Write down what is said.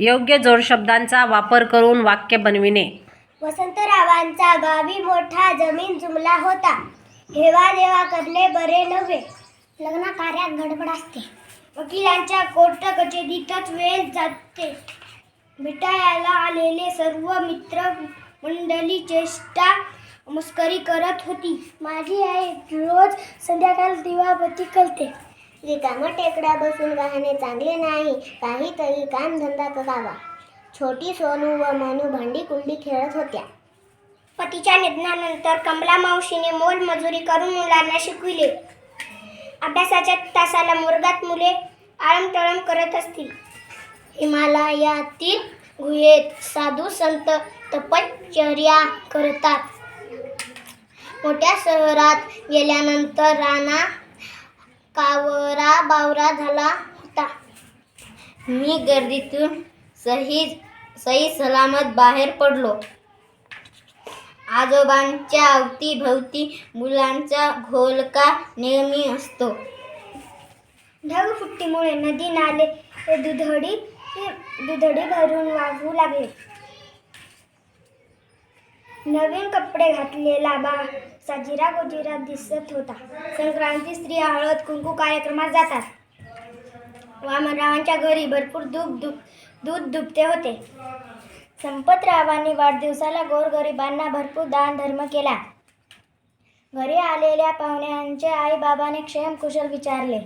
योग्य जोडशब्दांचा वापर करून वाक्य बनविणे. वसंतरावांचा गावी मोठा जमीन जुमला होता. हेवा देवा करणे बरे नव्हे. लग्न कार्यात गडबड असते. वकिलांच्या कोर्ट कचेरीतच वेळ जाते. भेटायला आलेले सर्व मित्र मंडळी चेष्टा मस्करी करत होती. माझी आई रोज संध्याकाळ दिवाबती करते रिकामं टेकड्या बसून राहणे चांगले नाही काहीतरी कामधंदा करावा. छोटी सोनू व मनू भांडी कुंडी खेळत होत्या. पतीच्या निधनानंतर कमला मावशीने मोलमजुरी करून मुलांना शिकविले. अभ्यासाच्या तासाला मुरगात मुले आळमटळम करत असतील. हिमालयातील गुहेत साधू संत तपश्चर्या करतात. मोठ्या शहरात गेल्यानंतर राणा कावरा बावरा झाला होता. मी गर्दीतून सही सही सलामत बाहेर पडलो. आजोबांच्या अवतीभवती मुलांचा घोलका नेहमी असतो. ढगफुट्टीमुळे नदी नाले हे दुधडी दुधडी भरून वाहू लागले. नवीन कपडे घातलेला बा साजिरा गोजिरा दिसत होता. संक्रांती स्त्रिया हळद कुंकू कार्यक्रमात जातात. वामनरावांच्या घरी भरपूर दूध दूध दूध दुभते होते. संपतरावांनी वाढदिवसाला गोरगरिबांना भरपूर दान धर्म केला. घरी आलेल्या पाहुण्यांचे आई बाबाने क्षेम कुशल विचारले.